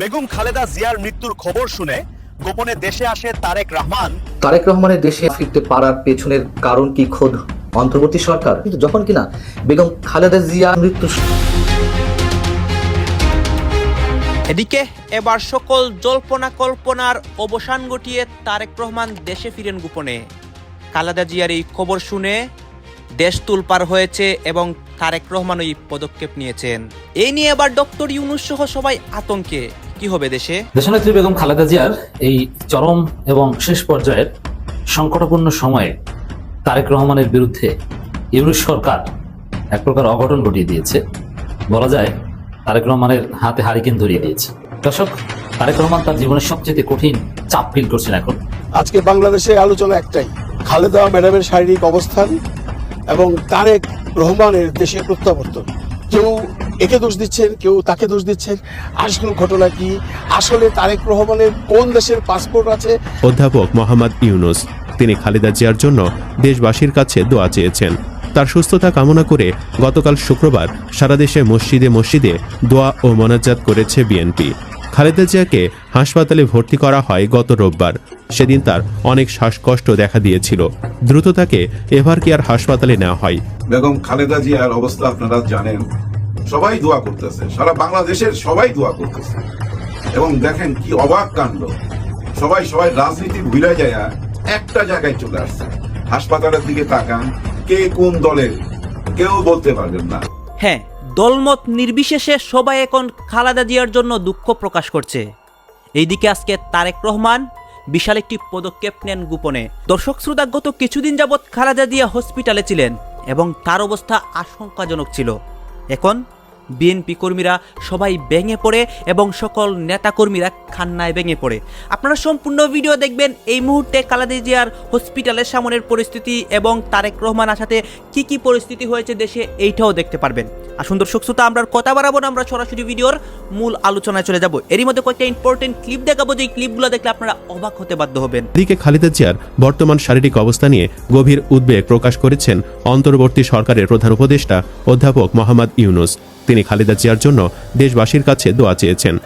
বেগম খালেদা জিয়ার মৃত্যুর খবর শুনে গোপনে দেশে আসে তারেক রহমান। তারেক রহমানের দেশে ফিরতে পারার পেছনের কারণ কি খোদ অন্তর্বর্তী সরকার? কিন্তু যখন কিনা বেগম খালেদা জিয়া মৃত্যু এদিকে এবার সকল জল্পনা কল্পনার অবসান ঘটিয়ে তারেক রহমান দেশে ফিরেন গোপনে। খালেদা জিয়ার এই খবর শুনে দেশ তুলপার হয়েছে এবং তারেক রহমান ওই পদক্ষেপ নিয়েছেন। এই নিয়ে এবার ডক্টর ইউনুস সহ সবাই আতঙ্কে। কি হবে দেশে? দেশনেত্রী বেগম খালেদা জিয়ার এই চরম এবং শেষ পর্যায়ের সংকটাপন্ন সময়ে তারেক রহমানের বিরুদ্ধে ইউনুস সরকার এক প্রকার অঘটন ঘটিয়ে দিয়েছে। বলা যায় তারেক রহমানের হাতে হারিকেন ধরিয়ে দিয়েছে। দর্শক তারেক রহমান তার জীবনের সবচেয়ে কঠিন চাপ ফিল করছেন এখন। আজকে বাংলাদেশে আলোচনা একটাই খালেদা ম্যাডামের শারীরিক অবস্থান এবং তারেক রহমানের দেশে প্রত্যাবর্তন। কেউ একে দোষ দিচ্ছেন, কেউ তাকে দোষ দিচ্ছেন। আসল ঘটনা কি? আসলে তারেক রহমানের কোন দেশের পাসপোর্ট আছে? অধ্যাপক মোহাম্মদ ইউনুস, তিনি খালেদা জিয়ার জন্য দেশবাসীর কাছে দোয়া চেয়েছেন। তার সুস্থতা কামনা করে গতকাল শুক্রবার সারা দেশে মসজিদে মসজিদে দোয়া ও মোনাজাত করেছে বিএনপি। খালেদা জিয়াকে হাসপাতালে ভর্তি করা হয় গত রোববার। সেদিন তার অনেক শ্বাসকষ্ট দেখা দিয়েছিল। দ্রুত তাকে এভার কেয়ার হাসপাতালে নেওয়া হয়। বেগম খালেদা জিয়ার অবস্থা আপনারা জানেন। সবাই দোয়া করতেছে। সারা বাংলাদেশের সবাই দোয়া করতেছে। এবং দেখেন কি অবাক কাণ্ড। সবাই সবাই রাজনীতি ভুলে যায় একটা জায়গায় চলে আসছে। হাসপাতালের দিকে তাকান কে কোন দলের কেউ বলতে পারবেন না। হ্যাঁ দলমত নির্বিশেষে সবাই এখন খালেদা জিয়ার জন্য দুঃখ প্রকাশ করছে। এইদিকে আজকে তারেক রহমান বিশাল একটি পদক্ষেপ নেন গোপনে। দর্শক শ্রোতা, গত কিছুদিন যাবৎ খালেদা জিয়া হসপিটালে ছিলেন এবং তার অবস্থা আশঙ্কাজনক ছিল। এখন বিএনপি কর্মীরা সবাই ভেঙে পড়ে এবং সকল নেতাকর্মীরা খান্নায় ভেঙে পড়ে। আপনারা সম্পূর্ণ ভিডিও দেখবেন এই মুহূর্তে খালেদা জিয়ার হসপিটালের সামনের পরিস্থিতি এবং তারেক রহমান আসাতে কি কি পরিস্থিতি হয়েছে দেশে এইটাও দেখতে পারবেন। আসুন দর্শক শ্রোতা আমরা কথা বাড়াবো না, আমরা সরাসরি ভিডিওর মূল আলোচনায় চলে যাব। এরই মধ্যে কয়েকটা ইম্পর্টেন্ট ক্লিপ দেখাবো যে ক্লিপগুলো দেখলে আপনারা অবাক হতে বাধ্য হবেন। এদিকে খালেদা জিয়ার বর্তমান শারীরিক অবস্থা নিয়ে গভীর উদ্বেগ প্রকাশ করেছেন অন্তর্বর্তী সরকারের প্রধান উপদেষ্টা অধ্যাপক মোহাম্মদ ইউনুস। তিনি খালেদা জিয়ার জন্য দেশবাসীর কাছে দোয়া চেয়েছেন।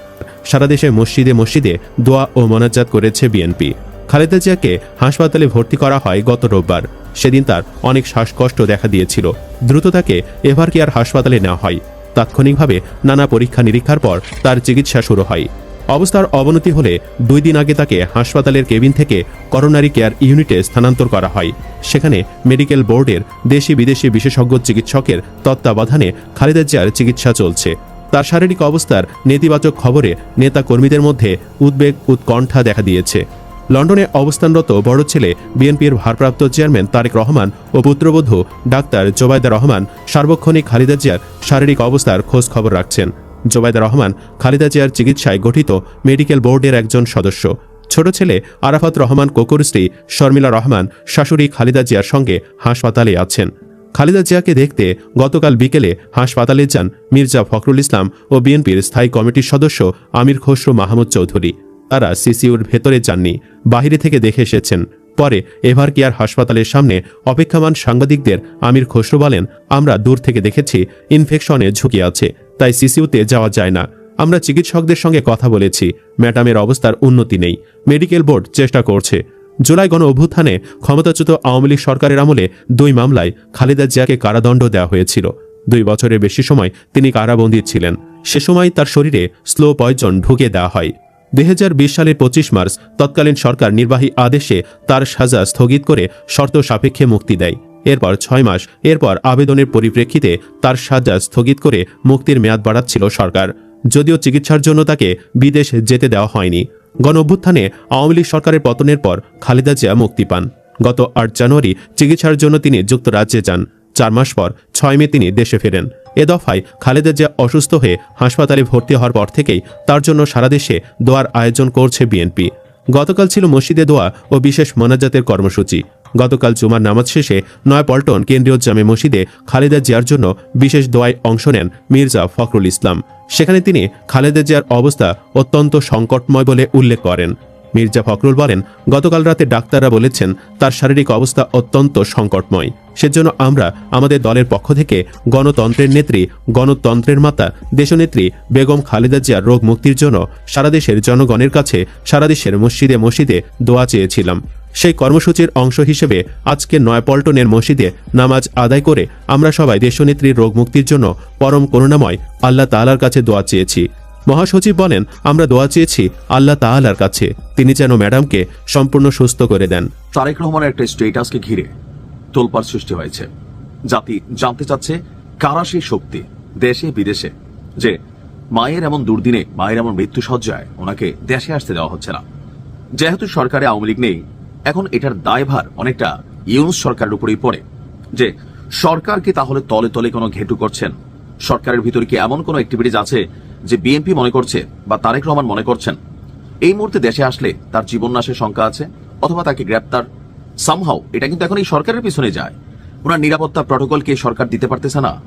সারা দেশে মসজিদে মসজিদে দোয়া ও মোনাজাত করেছে বিএনপি। খালেদা জিয়াকে হাসপাতালে ভর্তি করা হয় গত রোববার। সেদিন তার অনেক শ্বাসকষ্ট দেখা দিয়েছিল। দ্রুত তাকে এভার কেয়ার হাসপাতালে নেওয়া হয়। তাৎক্ষণিকভাবে নানা পরীক্ষা নিরীক্ষার পর তার চিকিৎসা শুরু হয়। অবস্থার অবনতি হলে দুই দিন আগে তাকে হাসপাতালের কেবিন থেকে করোনারি কেয়ার ইউনিটে স্থানান্তর করা হয়। সেখানে মেডিকেল বোর্ডের দেশি বিদেশি বিশেষজ্ঞ চিকিৎসকের তত্ত্বাবধানে খালেদা জিয়ার চিকিৎসা চলছে। তার শারীরিক অবস্থার নেতিবাচক খবরে নেতা কর্মীদের মধ্যে উদ্বেগ, উৎকণ্ঠা দেখা দিয়েছে। লন্ডনে অবস্থানরত বড় ছেলে বিএনপির ভারপ্রাপ্ত চেয়ারম্যান তারেক রহমান ও পুত্রবধূ ডাক্তার জোবায়দা রহমান সার্বক্ষণিক খালেদা জিয়ার শারীরিক অবস্থার খোঁজ খবর রাখছেন। জোবায়দা রহমান, খালেদা জিয়ার চিকিৎসায় গঠিত মেডিকেল বোর্ডের একজন সদস্য। ছোট ছেলে আরাফাত রহমান কোকুর স্ত্রী শর্মিলা রহমান, শাশুড়ি খালেদা জিয়ার সঙ্গে হাসপাতালে আছেন। খালেদা জিয়াকে দেখতে গতকাল বিকেলে হাসপাতালে যান মির্জা ফখরুল ইসলাম ও বিএনপির স্থায়ী কমিটির সদস্য আমির খসরু মাহমুদ চৌধুরী। তারা সিসিউর ভেতরে যাননি, বাহিরে থেকে দেখে এসেছেন। পরে এভার কেয়ার হাসপাতালের সামনে অপেক্ষমান সাংবাদিকদের আমির খসরু বলেন, আমরা দূর থেকে দেখেছি, ইনফেকশনে ঝুঁকি আছে। তাই সিসিউতে যাওয়া যায় না। আমরা চিকিৎসকদের সঙ্গে কথা বলেছি। ম্যাডামের অবস্থার উন্নতি নেই। মেডিকেল বোর্ড চেষ্টা করছে। জুলাই গণ অভ্যুত্থানে ক্ষমতাচ্যুত আওয়ামী লীগ সরকারের আমলে দুই মামলায় খালেদা জিয়াকে কারাদণ্ড দেওয়া হয়েছিল। দুই বছরের বেশি সময় তিনি কারাবন্দী ছিলেন। সে সময় তার শরীরে স্লো পয়জন ঢুকে দেওয়া হয়। দুই হাজার বিশ সালের পঁচিশ মার্চ তৎকালীন সরকার নির্বাহী আদেশে তার সাজা স্থগিত করে শর্ত সাপেক্ষে মুক্তি দেয়। এরপর ছয় মাস এরপর আবেদনের পরিপ্রেক্ষিতে তার সাজা স্থগিত করে মুক্তির মেয়াদ বাড়াচ্ছিল সরকার। যদিও চিকিৎসার জন্য তাকে বিদেশ যেতে দেওয়া হয়নি। গণ অভ্যুত্থানে আওয়ামী লীগ সরকারের পতনের পর খালেদা জিয়া মুক্তি পান। গত আট জানুয়ারি চিকিৎসার জন্য তিনি যুক্তরাজ্যে যান। চার মাস পর ছয় মে তিনি দেশে ফেরেন। এ দফায় খালেদা জিয়া অসুস্থ হয়ে হাসপাতালে ভর্তি হওয়ার পর থেকেই তার জন্য সারা দেশে দোয়ার আয়োজন করছে বিএনপি। গতকাল ছিল মসজিদে দোয়া ও বিশেষ মোনাজাতের কর্মসূচি। গতকাল জুমার নামাজ শেষে নয়াপল্টন কেন্দ্রীয় জামে মসজিদে খালেদা জিয়ার জন্য বিশেষ দোয়ায় অংশ নেন মির্জা ফখরুল ইসলাম। সেখানে তিনি খালেদা জিয়ার অবস্থা অত্যন্ত সংকটময় বলে উল্লেখ করেন। মির্জা ফখরুল বলেন, গতকাল রাতে ডাক্তাররা বলেছেন তার শারীরিক অবস্থা অত্যন্ত সংকটময়। সেজন্য আমরা আমাদের দলের পক্ষ থেকে গণতন্ত্রের নেত্রী, গণতন্ত্রের মাতা, দেশনেত্রী বেগম খালেদা জিয়ার রোগ মুক্তির জন্য সারা দেশের জনগণের কাছে, সারা দেশের মসজিদে মসজিদে দোয়া চেয়েছিলাম। সেই কর্মসূচির অংশ হিসেবে আজকে নয়পল্টনের মসজিদে নামাজ আদায় করে আমরা সবাই দেশনেত্রীর রোগ মুক্তির জন্য পরম করুণাময় আল্লাহ তাআলার কাছে দোয়া চেয়েছি। মহাসচিব বলেন, আমরা দোয়া চেয়েছি আল্লাহ তাআলার কাছে। তিনি যেন ম্যাডামকে সম্পূর্ণ সুস্থ করে দেন। তারেক রহমানের একটা স্টেটাসকে ঘিরে তোলপাড় সৃষ্টি হয়েছে। জাতি জানতে চাচ্ছে কারা সেই শক্তি, দেশে, বিদেশে, যে মায়ের এমন দুর্দিনে, মায়ের এমন মৃত্যু সজ্জায় ওনাকে দেশে আসতে দেওয়া হচ্ছে না। যেহেতু সরকারে আওয়ামী লীগ নেই এখন এটার দায়ভার অনেকটা ইউনুস সরকারের উপরেই পড়ে। যে, সরকার কি তাহলে তলে তলে কোনো ঘেটু করছেন? সরকারের ভিতরে কি এমন কোনো অ্যাক্টিভিটিজ আছে যে বিএনপি মনে করছে বা তারেক রহমান মনে করছেন? এই মুহূর্তে দেশে আসলে তার জীবন নাশের শঙ্কা আছে অথবা তাকে গ্রেপ্তার? সামহাও এটা কিন্তু এখন এই সরকারের পিছনে যায়। ওনার নিরাপত্তা প্রটোকলকে সরকার দিতে পারতেছে না?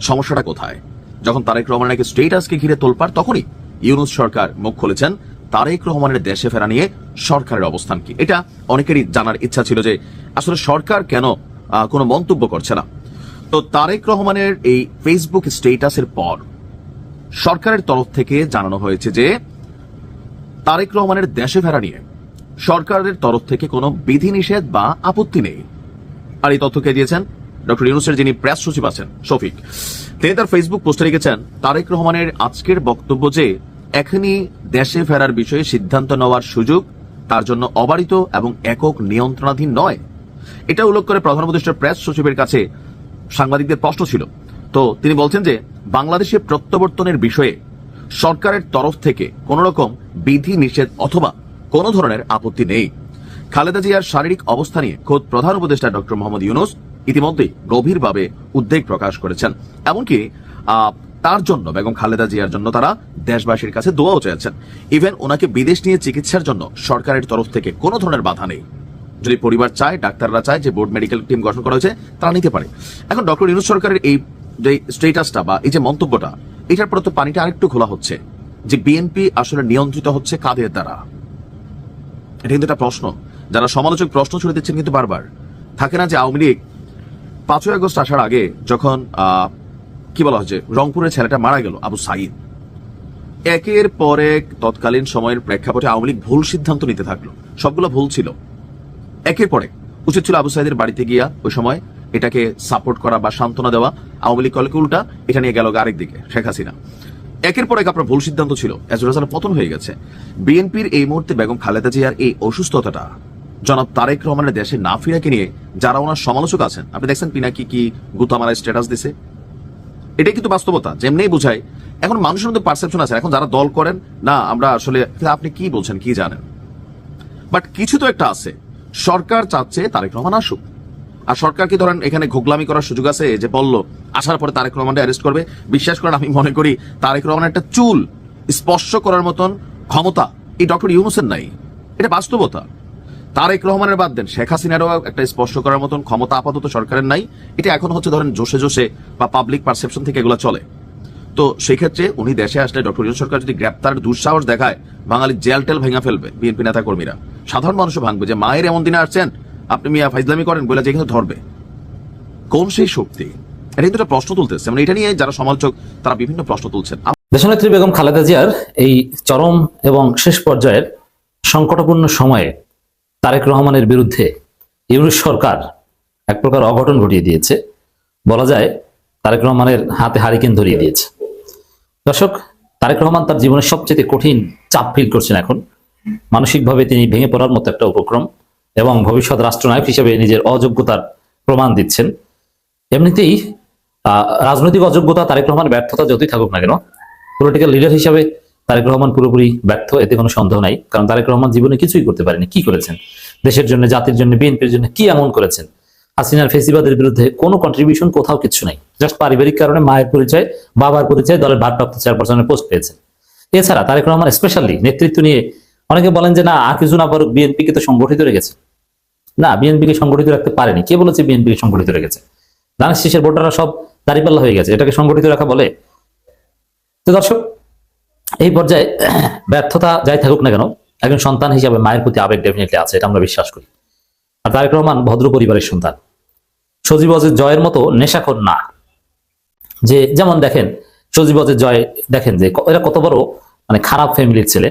সমস্যাটা কোথায়? যখন তারেক রহমানের নাকি স্টেটাসকে ঘিরে তোলপার তখনই ইউনুস সরকার মুখ খুলেছেন তারেক রহমানের দেশে ফেরা নিয়ে সরকারের অবস্থান কি? এটা অনেকেরই জানার ইচ্ছা ছিল যে আসলে সরকার কেন কোনো মন্তব্য করছে না। তো তারেক রহমানের এই ফেসবুক স্টেটাসের পর সরকারের তরফ থেকে জানানো হয়েছে যে তারেক রহমানের দেশে ফেরা নিয়ে সরকারের তরফ থেকে কোনো বিধিনিষেধ বা আপত্তি নেই। আর এই তথ্যকে দিয়েছেন? ডক্টর ইউনুসের যিনি প্রেস সচিব আছেন, শফিক। তিনি তার ফেসবুক পোস্টে লিখেছেন, তারেক রহমানের আজকের বক্তব্য যে এখনই দেশে ফেরার বিষয়ে সিদ্ধান্ত নেওয়ার সুযোগ তার জন্য অবারিত এবং একক নিয়ন্ত্রণাধীন নয়। এটা উল্লেখ করে প্রধান প্রেস সচিবের কাছে সাংবাদিকদের প্রশ্ন ছিল। তো তিনি বলছেন যে, বাংলাদেশে প্রত্যাবর্তনের বিষয়ে সরকারের তরফ থেকে কোন রকম বিধি নিষেধ অথবা কোনো ধরনের আপত্তি নেই। খালেদা জিয়ার শারীরিক অবস্থা নিয়ে খোদ প্রধান উপদেষ্টা ডক্টর মোহাম্মদ ইউনুস ইতিমধ্যেই গভীরভাবে উদ্বেগ প্রকাশ করেছেন। এমনকি তার জন্য, বেগম খালেদা জিয়ার জন্য তারা দেশবাসীর কাছে দোয়াও চেয়েছেন। ইভেন ওনাকে বিদেশ নিয়ে চিকিৎসার জন্য সরকারের তরফ থেকে কোনো ধরনের বাধা নেই। যদি পরিবার চায়, ডাক্তাররা চায় যে বোর্ড মেডিকেল টিম গঠন করা হয়েছে, তারা নিতে পারে। এখন ডক্টর ইউনুস সরকারের এই যে স্টেটাসটা বা এই যে মন্তব্যটা, এটার পরে তো পানিটা আরেকটু খোলা হচ্ছে। যে বিএনপি আসলে নিয়ন্ত্রিত হচ্ছে কাদের দ্বারা? এটা কিন্তু একটা প্রশ্ন। যারা সমালোচক প্রশ্ন ছুড়ে দিচ্ছেন কিন্তু বারবার। থাকে না যে আওয়ামী লীগ পাঁচই আগস্ট আসার আগে যখন কি বলা হচ্ছে রংপুরের ছেলেটা মারা গেল, আবু সাইদ। একের পর এক তৎকালীন সময়ের প্রেক্ষাপটে আওয়ামী লীগ ভুল সিদ্ধান্ত নিতে থাকল। সবগুলো ভুল ছিল। একের পরে উচিত ছিল আবু সাইদের বাড়িতে গিয়া ওই সময় এটাকে সাপোর্ট করা বা সান্ত্বনা দেওয়া। আওয়ামী লীগ কলকে উল্টা এটা নিয়ে গেল আরেক দিকে, শেখ হাসিনা। একের পর এক আপনার ভুল সিদ্ধান্ত ছিল। এজর হাসানের পতন হয়ে গেছে। বিএনপির এই মুহূর্তে বেগম খালেদা জিয়ার এই অসুস্থতাটা, জনাব তারেক রহমানের দেশে না ফিরাকে নিয়ে যারা ওনার সমালোচক আছেন, আপনি দেখছেন পিনাকি কি গুতামারা স্ট্যাটাস দিছে? এটাই কিন্তু বাস্তবতা যেমনি বোঝায় এখন মানুষের মধ্যে পারসেপশন আছে। এখন যারা দল করেন, না, আমরা আসলে আপনি কি বলছেন, কি জানেন? বাট কিছু তো একটা আছে। সরকার চাচ্ছে তারেক রহমান আসুক। আর সরকার কি ধরেন, এখানে ঘোগলামি করার সুযোগ আছে যে বলল, আসার পরে তারেক রহমানকে অ্যারেস্ট করবে। বিশ্বাস করেন, আমি মনে করি তারেক রহমানের একটা চুল স্পর্শ করার মতন ক্ষমতা এই ডক্টর ইউনুসের নাই। এটা বাস্তবতা। তারেক রহমানের বাদ দেন। শেখ হাসিনারও একটা স্পর্শ করার মতন ক্ষমতা আপাতত সরকারের নাই। এটা এখন হচ্ছে ধরেন জোশে জোশে বা পাবলিক পারসেপশন থেকে এগুলো চলে। তো সেই ক্ষেত্রে উনি দেশে আসলে ডক্টর ইউনুস সরকার যদি গ্রেপ্তার, দুঃসাহস দেখায় বাঙালি জেল টেল ভেঙে ফেলবে বিএনপি নেতা কর্মীরা সাধারণ মানুষও ভাঙবে যে, মায়ের এমন দিনে আসছেন, আপনি মিয়া ফাইজলামি করেন বলে যে কিন্তু ধরবে। কোন সেই শক্তি? এটা কিন্তু প্রশ্ন তুলতেছে। মানে এটা নিয়ে যারা সমালোচক, তারা বিভিন্ন প্রশ্ন তুলছেন। দেশনেত্রী বেগম খালেদা জিয়ার এই চরম এবং শেষ পর্যায়ের সংকটপূর্ণ সময়ে তারেক রহমানের বিরুদ্ধে ইউনুস সরকার এক প্রকার অঘটন ঘটিয়ে দিয়েছে। বলা যায়, তারেক রহমানের হাতে হারিকেন ধরিয়ে দিয়েছে। দর্শক, তারেক রহমান তার জীবনের সবচেয়ে কঠিন চাপ ফিল করছেন এখন। মানসিকভাবে তিনি ভেঙে পড়ার মতো একটা উপক্রম এবং ভবিষ্যৎ রাষ্ট্রনায়ক হিসেবে নিজের অযোগ্যতার প্রমাণ দিচ্ছেন। এমনিতেই রাজনৈতিক অযোগ্যতা তারেক রহমান ব্যর্থতা যতই থাকুক না কেন পলিটিক্যাল লিডার হিসাবে তারেক রহমান পুরোপুরি ব্যর্থ, এতে কোনো সন্দেহ নাই। কারণ তারেক রহমান জীবনে কিছুই করতে পারেনি। কি করেছেন? দেশের জন্য, জাতির জন্য, বিএনপির জন্য কি এমন করেছেন? হাসিনার ফেসিবাদের বিরুদ্ধে কোনো কন্ট্রিবিউশন কোথাও কিছু নাই। জাস্ট পারিবারিক কারণে, মায়ের পরিচয়, বাবার পরিচয়, দলের ভারপ্রাপ্ত চেয়ারপারসনের পোস্ট পেয়েছেন। এছাড়া তারেক রহমান স্পেশালি নেতৃত্ব নিয়ে অনেকে বলেন যে, না, আর কিছু না পারুক বিএনপিকে তো সংগঠিত রেখেছে। না, বিএনপিকে সংগঠিত রাখতে পারেনি। কে বলেছে বিএনপিকে সংগঠিত রেখেছে? ধানের শীষের ভোটাররা সব দাঁড়িপাল্লা হয়ে গেছে। এটাকে সংগঠিত রাখা বলে? তো দর্শক এই পর্যায়ে ব্যর্থতা যাই থাকুক না কেন, একজন সন্তান হিসাবে মায়ের প্রতি আবেগ ডেফিনেটলি আছে, এটা আমরা বিশ্বাস করি। আর তারেক রহমান ভদ্র পরিবারের সন্তান। সজীব অজের জয়ের মতো নেশাখোর না। যে যেমন দেখেন, সজীব অজের জয় দেখেন যে, এরা কত বড় মানে খারাপ ফ্যামিলির ছেলে।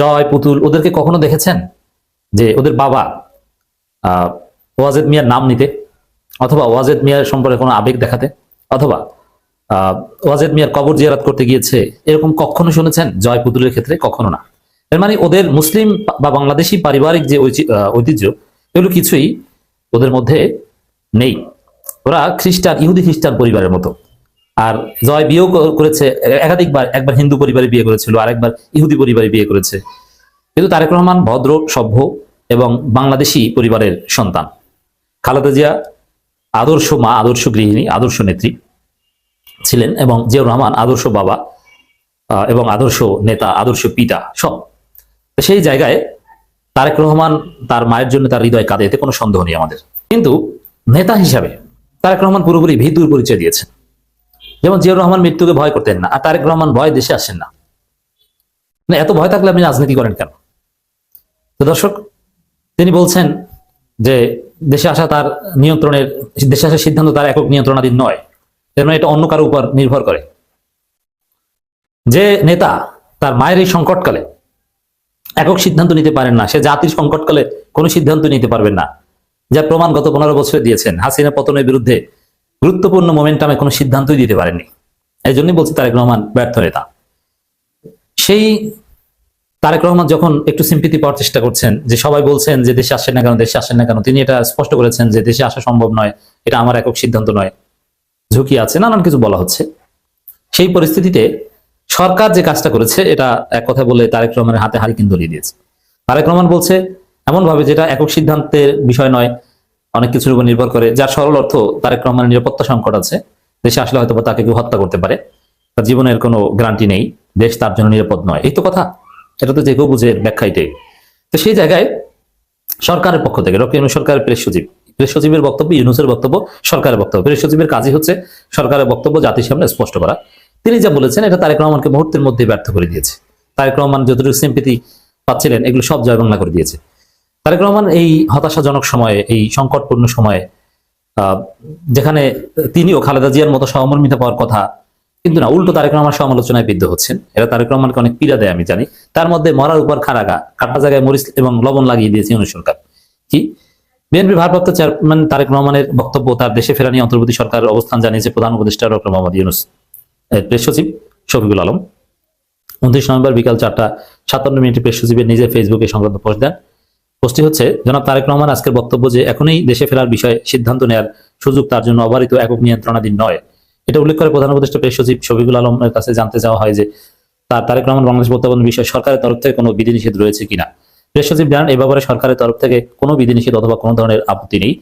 জয়, পুতুল, ওদেরকে কখনো দেখেছেন? যে ওদের বাবা ওয়াজেদ মিয়ার নাম নিতে, অথবা ওয়াজেদ মিয়ার সম্পর্কে কোনো আবেগ দেখাতে, অথবা ওয়াজেদ মিয়ার কবর জিয়ারাত করতে গিয়েছে, এরকম কখনো শুনেছেন? জয় পুতুলের ক্ষেত্রে কখনো না। এর মানে ওদের মুসলিম বা বাংলাদেশি পারিবারিক যে ঐতিহ্য, এগুলো কিছুই ওদের মধ্যে নেই। ওরা খ্রিস্টান, ইহুদি খ্রিস্টান পরিবারের মতো। আর জয় বিয়েও করেছে, একাধিকবার, একবার হিন্দু পরিবারে বিয়ে করেছিল, আরেকবার ইহুদি পরিবারে বিয়ে করেছে। কিন্তু তারেক রহমান ভদ্র, সভ্য এবং বাংলাদেশি পরিবারের সন্তান। খালেদা জিয়া আদর্শ মা, আদর্শ গৃহিণী, আদর্শ নেত্রী। ছিলেন এবং জিয়াউর রহমান আদর্শ বাবা এবং আদর্শ নেতা, আদর্শ পিতা সব। সেই জায়গায় তারেক রহমান তার মায়ের জন্য তার হৃদয় কাঁদে, এতে কোনো সন্দেহ নেই আমাদের। কিন্তু নেতা হিসাবে তারেক রহমান পুরোপুরি ভীতুর পরিচয় দিয়েছেন। যেমন জিয়াউর রহমান মৃত্যুকে ভয় করতেন না, আর তারেক রহমান ভয় দেশে আসেন না। না এত ভয় থাকলে আপনি রাজনীতি করেন কেন? তো দর্শক, তিনি বলছেন যে দেশে আসা তার নিয়ন্ত্রণের, দেশে আসার সিদ্ধান্ত তার একক নিয়ন্ত্রণাধীন নয়। মানে এটা অন্য কারও উপর নির্ভর করে। যে নেতা তার মায়ের এই সংকটকালে একক সিদ্ধান্ত নিতে পারেন না, সে জাতির সংকটকালে কোনো সিদ্ধান্ত নিতে পারবেন না। যার প্রমাণ গত পনেরো বছরে দিয়েছেন, হাসিনা পতনের বিরুদ্ধে গুরুত্বপূর্ণ মোমেন্টামে কোনো সিদ্ধান্তই দিতে পারেননি। এই জন্যই বলছি তারেক রহমান ব্যর্থ নেতা। সেই তারেক রহমান যখন একটু সিম্পিতি পাওয়ার চেষ্টা করছেন, যে সবাই বলছেন যে দেশে আসেন না কেন, দেশে আসেন না কেন, তিনি এটা স্পষ্ট করেছেন যে দেশে আসা সম্ভব নয়, এটা আমার একক সিদ্ধান্ত নয়। ঝুঁকি আছে, নানান কিছু বলা হচ্ছে। সেই পরিস্থিতিতে সরকার যে কাজটা করেছে, এটা এক কথা বলে তারেক রহমানের হাতে হারিকেন ধরিয়ে দিয়েছে। তারেক রহমান বলছে এমন ভাবে যেটা একক সিদ্ধান্তের বিষয় নয়, অনেক কিছুর উপর নির্ভর করে, যার সরল অর্থ তারেক রহমানের নিরাপত্তা সংকট আছে। দেশে আসলে হয়তো তাকে কেউ হত্যা করতে পারে, তার জীবনের কোনো গ্যারান্টি নেই, দেশ তার জন্য নিরাপদ নয়। এই তো কথা, এটা তো যে কেউ বুঝে ব্যাখ্যা এটাই তো সেই জায়গায় সরকারের পক্ষ থেকে ইউনুস সরকারের প্রেস সচিব প্রেস সচিবের বক্তব্য, ইউনুসের বক্তব্য, সরকারের বক্তব্য। প্রেস সচিবের কাজই হচ্ছে সরকারের বক্তব্য জাতির সামনে স্পষ্ট করা। তিনি যা বলেছেন, এটা তারেক রহমানকে মুহূর্তের মধ্যে ব্যর্থ করে দিয়েছে। তারেক রহমান যতটুকু সিম্পিতি পাচ্ছিলেন, এগুলো সব জয় বাংলা করে দিয়েছে। তারেক রহমান এই হতাশাজনক সময়ে, এই সংকটপূর্ণ সময়ে যেখানে তিনিও খালেদা জিয়ার মতো সহমর্মিতা পাওয়ার কথা, কিন্তু না, উল্টো তারেক রহমান সমালোচনায় বিদ্ধ হচ্ছেন। এরা তারেক রহমানকে অনেক পীড়া দেয়, আমি জানি। তার মধ্যে মরার উপর খারাগা কাটা জায়গায় মরিচ এবং লবণ লাগিয়ে দিয়েছে ইউনুস সরকার। কি? বিএনপি ভারপ্রাপ্ত চেয়ারম্যান তারেক রহমানের বক্তব্য তার দেশে ফেরা নিয়ে অন্তর্বর্তী সরকারের অবস্থান জানিয়েছে প্রধান উপদেষ্টা ডক্টর মোহাম্মদ ইউনুস। প্রেস সচিব শফিকুল আলম। উনত্রিশ নভেম্বর বিকাল চারটা সাতান্ন মিনিটে প্রেস সচিবের নিজের ফেসবুকে সংক্রান্ত পোস্ট দেন। পোস্টটি হচ্ছে, জনাব তারেক রহমান, আজকের বক্তব্য যে এখনই দেশে ফেরার বিষয়ে সিদ্ধান্ত নেওয়ার সুযোগ তার জন্য অবারিত একক নিয়ন্ত্রণাধীন নয়। এটা উল্লেখ করে প্রধান উপদেষ্টা প্রেস সচিব শফিকুল আলমের কাছে জানতে চাওয়া হয় যে, তার তারেক রহমান বাংলাদেশ প্রত্যাবর্তন বিষয়ে সরকারের তরফ থেকে কোনো বিধিনিষেধ রয়েছে কিনা? প্রেস সচিব জানান, এ ব্যাপারে সরকারের তরফ থেকে কোনো বিধিনিষেধ অথবা কোনো ধরনের আপত্তি নেই।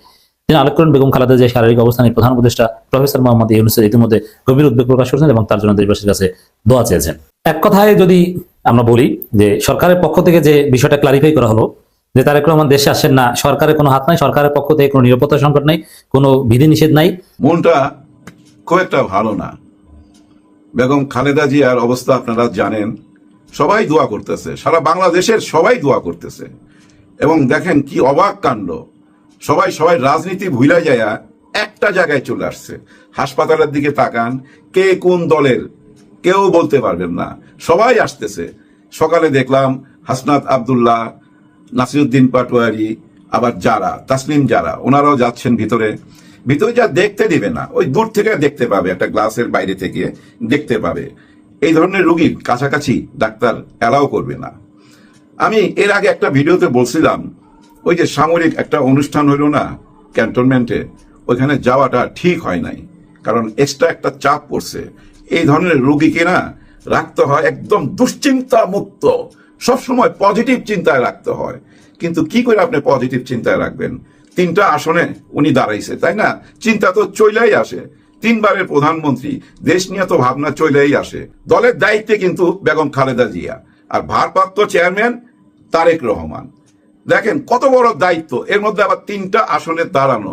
তিনি আলোক করেন বেগম খালেদা যে শারীরিক অবস্থানে প্রধান উপদেষ্টা প্রফেসর মোহাম্মদ ইউনুসের ইতিমধ্যে গভীর উদ্বেগ প্রকাশ করেছেন এবং তার জন্য দেশবাসীর কাছে দোয়া চেয়েছেন। এক কথায় যদি আমরা বলি যে সরকারের পক্ষ থেকে যে বিষয়টা ক্লারিফাই করা হলো, যে তারেক রহমান দেশে আসেন না, সরকারের কোনো হাত নাই, সরকারের পক্ষ থেকে কোনো নিরাপত্তা সংকট নাই, কোনো বিধিনিষেধ নাই। মনটা খুব একটা ভালো না। বেগম খালেদা জিয়ার অবস্থা আপনারা জানেন সবাই দোয়া করতেছে, সারা বাংলাদেশের সবাই দোয়া করতেছে। এবং দেখেন কি অবাক কাণ্ড, সবাই সবাই রাজনীতি ভুলা যায় একটা জায়গায় চলে আসছে। হাসপাতালের দিকে তাকান, কে কোন দলের, কেউ বলতে পারবেন না। সবাই আসতেছে। সকালে দেখলাম হাসনাত আবদুল্লাহ, নাসিরুদ্দিন পাটোয়ারি, আবার যারা, তাসলিম যারা, ওনারাও যাচ্ছেন ভিতরে। ভিতরে যা দেখতে দিবে না, ওই দূর থেকে দেখতে পাবে, একটা গ্লাসের বাইরে থেকে দেখতে পাবে। এই ধরনের রোগীর কাছাকাছি ডাক্তার অ্যালাও করবে না। আমি এর আগে একটা ভিডিওতে বলছিলাম, ওই যে সামরিক একটা অনুষ্ঠান হইল না, ক্যান্টনমেন্টে, ওইখানে যাওয়াটা ঠিক হয় নাই, কারণ এক্সট্রা একটা চাপ পড়ছে। এই ধরনের রোগীকে না রাখতে হয় একদম দুশ্চিন্তা মুক্ত সবসময় পজিটিভ চিন্তায় রাখতে হয়। কিন্তু কি করে আপনি পজিটিভ চিন্তায় রাখবেন? তিনটা আসনে উনি দাঁড়াইছে, তাই না? চিন্তা তো চইলাই আসে। তিনবারের প্রধানমন্ত্রী, দেশ নিয়ে তো ভাবনা চইলাই আসে। দলের দায়িত্বে কিন্তু বেগম খালেদা জিয়া। আর ভারপ্রাপ্ত চেয়ারম্যান তারেক রহমান। দেখেন, কত বড় দায়িত্ব। এর মধ্যে আবার তিনটা আসনে দাঁড়ানো।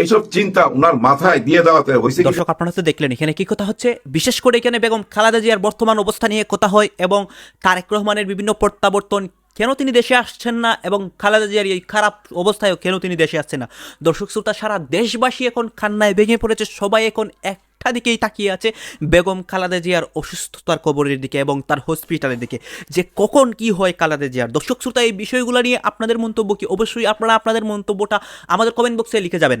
এইসব চিন্তা ওনার মাথায় দিয়ে দেওয়াতে হয়েছে দর্শক, আপনারা তো দেখলেন, এখানে কি কথা হচ্ছে? বিশেষ করে এখানে বেগম খালেদা জিয়ার বর্তমান অবস্থা নিয়ে কথা হয় এবং তারেক রহমানের বিভিন্ন প্রত্যাবর্তন কেন তিনি দেশে আসছেন না এবং খালেদা জিয়ার এই খারাপ অবস্থায়ও কেন তিনি দেশে আসছেন না? দর্শক শ্রোতা, সারা দেশবাসী এখন কান্নায় ভেঙে পড়েছে, সবাই এখন একটা দিকেই তাকিয়ে আছে বেগম খালেদা জিয়ার অসুস্থতার কবরের দিকে এবং তার হসপিটালের দিকে। যে কখন কি হয় খালেদা জিয়ার? দর্শক শ্রোতা, এই বিষয়গুলো নিয়ে আপনাদের মন্তব্য কি? অবশ্যই আপনারা আপনাদের মন্তব্যটা আমাদের কমেন্ট বক্সে লিখে যাবেন।